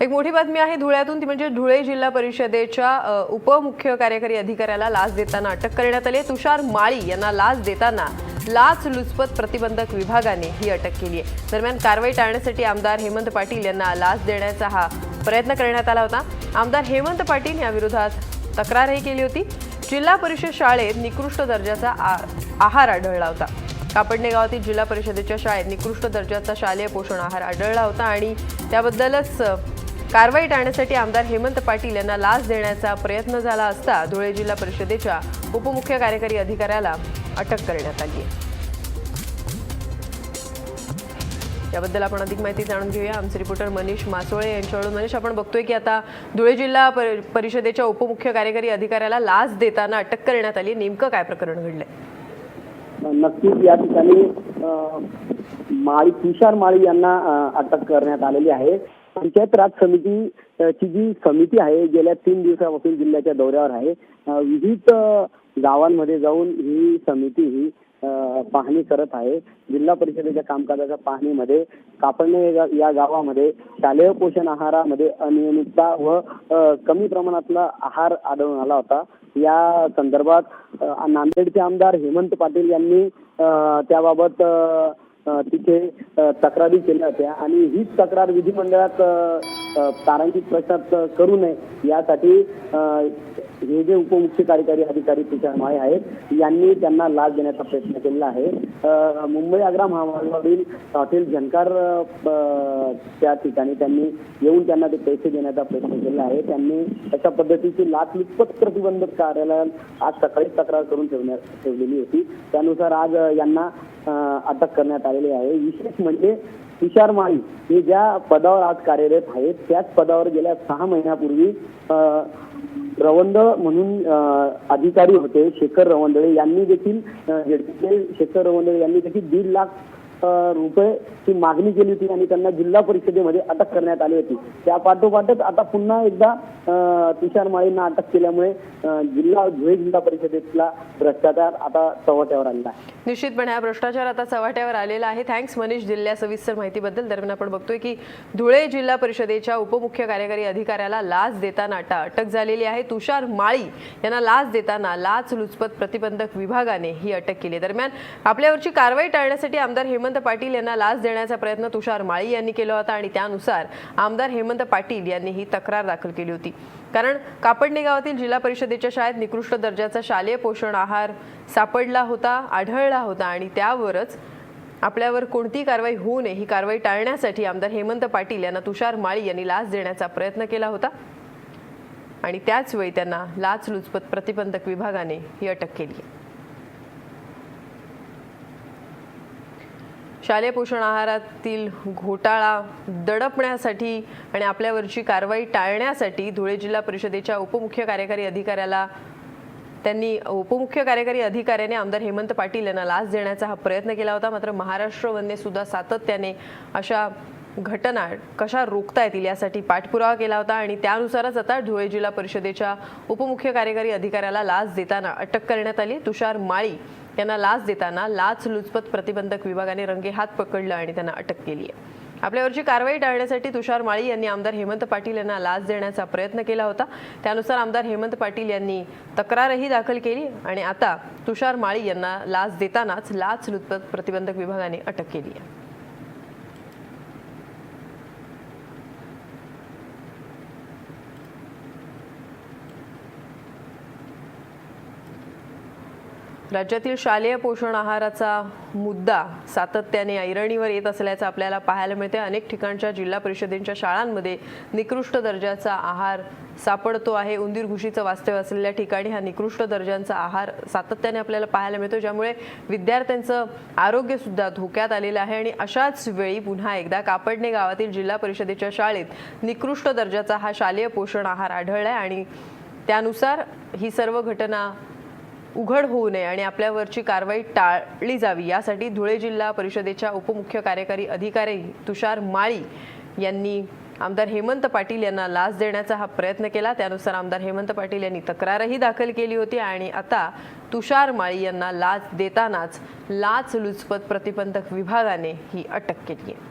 एक मोठी बातमी आहे धुळ्यातून ती म्हणजे धुळे जिल्हा परिषदेच्या उपमुख्य कार्यकारी अधिकाऱ्याला लाच देताना अटक करण्यात आली आहे. तुषार माळी यांना लाच देताना लाच लुचपत प्रतिबंधक विभागाने ही अटक केली आहे. दरम्यान कारवाई टाळण्यासाठी आमदार हेमंत पाटील यांना लाच देण्याचा हा प्रयत्न करण्यात आला होता. आमदार हेमंत पाटील याविरोधात तक्रारही केली होती. जिल्हा परिषद शाळेत निकृष्ट दर्जाचा आ- आहार आढळला होता. कापडणे गावातील जिल्हा परिषदेच्या शाळेत निकृष्ट दर्जाचा शालेय पोषण आहार आढळला होता आणि त्याबद्दलच कारवाई टाळण्यासाठी आमदार हेमंत पाटील यांना लाच देण्याचा प्रयत्न झाला असता धुळे जिल्हा परिषदेच्या उपमुख्य कार्यकारी अधिकाऱ्याला अटक करण्यात आली आहे. याबद्दल आपण अधिक माहिती जाणून घेऊया. आमचे रिपोर्टर मनीष मासोळे यांच्याकडून. मनीष आपण बघतोय की आता धुळे जिल्हा परिषदेच्या उपमुख्य कार्यकारी अधिकाऱ्याला लाच देताना अटक करण्यात आली नेमकं काय प्रकरण घडलंय? नक्कीच या ठिकाणी माळी तुषार माळी यांना अटक करण्यात आलेली आहे. पंचायत राज समिती ची जी समिती आहे गेल्या तीन दिवसापासून जिल्ह्याच्या दौऱ्यावर आहे विविध गावांमध्ये जाऊन ही समिती ही पाहणी करत आहे. जिल्हा परिषदेच्या कामकाजाच्या पाहणीमध्ये कापडणे या गावामध्ये शालेय पोषण आहारामध्ये अनियमितता व कमी प्रमाणातला आहार आढळून आला होता. या संदर्भात नांदेडचे आमदार हेमंत पाटील यांनी त्याबाबत तिथे तक्रारी केल्या होत्या. आणि हीच तक्रार विधिमंडळात तारांकित प्रश्नात करू नये. यासाठी हे जे उपमुख्य कार्यकारी अधिकारी तुषार माळे आहेत यांनी त्यांना लाच देण्याचा प्रयत्न केलेला आहे. मुंबई आग्रा महामार्गावरील हॉटेल झनकार त्या ठिकाणी त्यांनी येऊन त्यांना ते पैसे देण्याचा प्रयत्न केला आहे. त्यांनी अशा पद्धतीची लाचलुचपत प्रतिबंधक कार्यालयात आज सकाळी तक्रार करून ठेवण्यात ठेवलेली होती. त्यानुसार आज यांना अटक करण्यात आलेली आहे. विशेष म्हणजे तुषार माळी हे ज्या पदावर आज कार्यरत आहेत त्याच पदावर गेल्या सहा महिन्यापूर्वी अ, रवंदळ म्हणून अधिकारी होते शेखर रवंदळे यांनी देखील शेखर रवंदळे यांनी देखील दीड लाख रुपये ची मागणी केली होती आणि त्यांना जिल्हा परिषदेमध्ये अटक करण्यात आली होती. त्या पाठोपाठच आता पुन्हा एकदा तुषार माळींना अटक केल्यामुळे जिल्हा धुळे जिल्हा परिषदेतला भ्रष्टाचार आता चव्हाट्यावर आलेला आहे. निश्चितपणे हा भ्रष्टाचार आता चव्हाट्यावर आलेला आहे. थँक्स मनीष दिलेल्या सविस्तर माहितीबद्दल. दरम्यान आपण बघतोय की धुळे जिल्हा परिषदेच्या उपमुख्य कार्यकारी अधिकाऱ्याला लाच देताना आता अटक झालेली आहे. तुषार माळी यांना लाच देताना लाच लुचपत प्रतिबंधक विभागाने ही अटक केली दरम्यान आपल्यावरची कारवाई टाळण्यासाठी आमदार हेमंत पाटील यांना लाच देण्याचा प्रयत्न तुषार माळी यांनी केला होता आणि त्यानुसार आमदार हेमंत पाटील यांनी ही तक्रार दाखल केली होती. कारण कापडणे गावातील जिल्हा परिषदेच्या शाळेत निकृष्ट दर्जाचा शालेय पोषण आहार सापडला होता आढळला होता आणि त्यावरच आपल्यावर कोणती कारवाई होऊ नये ही कारवाई टाळण्यासाठी आमदार हेमंत पाटील यांना तुषार माळी यांनी लाच देण्याचा प्रयत्न केला होता आणि त्याच वेळी त्यांना लाचलुचपत प्रतिबंधक विभागाने ही अटक केली शालेय पोषण आहारातील घोटाळा दडपण्यासाठी आणि आपल्यावरची कारवाई टाळण्यासाठी धुळे जिल्हा परिषदेच्या उपमुख्य कार्यकारी अधिकाऱ्याला त्यांनी उपमुख्य कार्यकारी अधिकाऱ्याने आमदार हेमंत पाटील यांना लाच देण्याचा हा प्रयत्न केला होता. मात्र महाराष्ट्र वनने सुद्धा सातत्याने अशा घटना कशा रोखता येतील यासाठी पाठपुरावा केला होता आणि त्यानुसारच आता धुळे जिल्हा परिषदेच्या उपमुख्य कार्यकारी अधिकाऱ्याला लाच देताना अटक करण्यात आली. तुषार माळी यांना लाच देताना लाच लुचपत प्रतिबंधक विभागाने रंगे हात पकडलं आणि त्यांना अटक केली आहे. आपल्यावरची कारवाई टाळण्यासाठी तुषार माळी यांनी आमदार हेमंत पाटील यांना लाच देण्याचा प्रयत्न केला होता. त्यानुसार आमदार हेमंत पाटील यांनी तक्रारही दाखल केली आणि आता तुषार माळी यांना लाच देतानाच लाच लुचपत प्रतिबंधक विभागाने अटक केली आहे. राज्यातील शालेय पोषण आहाराचा मुद्दा सातत्याने ऐरणीवर येत असल्याचं आपल्याला पाहायला मिळते. अनेक ठिकाणच्या जिल्हा परिषदेच्या शाळांमध्ये निकृष्ट दर्जाचा आहार सापडतो आहे. उंदीर घुशीचं वास्तव्य असलेल्या ठिकाणी हा निकृष्ट दर्जांचा आहार सातत्याने आपल्याला पाहायला मिळतो. ज्यामुळे विद्यार्थ्यांचं आरोग्य सुद्धा धोक्यात आलेलं आहे आणि अशाच वेळी पुन्हा एकदा कापडणे गावातील जिल्हा परिषदेच्या शाळेत निकृष्ट दर्जाचा हा शालेय पोषण आहार आढळलाय आणि त्यानुसार ही सर्व घटना उघड होऊ नये आणि आपल्यावरची कारवाई टाळली जावी. यासाठी धुळे जिल्हा परिषदेच्या उपमुख्य कार्यकारी अधिकारी तुषार माळी यांनी आमदार हेमंत पाटील यांना लाच देण्याचा हा प्रयत्न केला. त्यानुसार आमदार हेमंत पाटील यांनी तक्रारही दाखल केली होती आणि आता तुषार माळी यांना लाच देतानाच लाच लुचपत प्रतिबंधक विभागाने ही अटक केली आहे.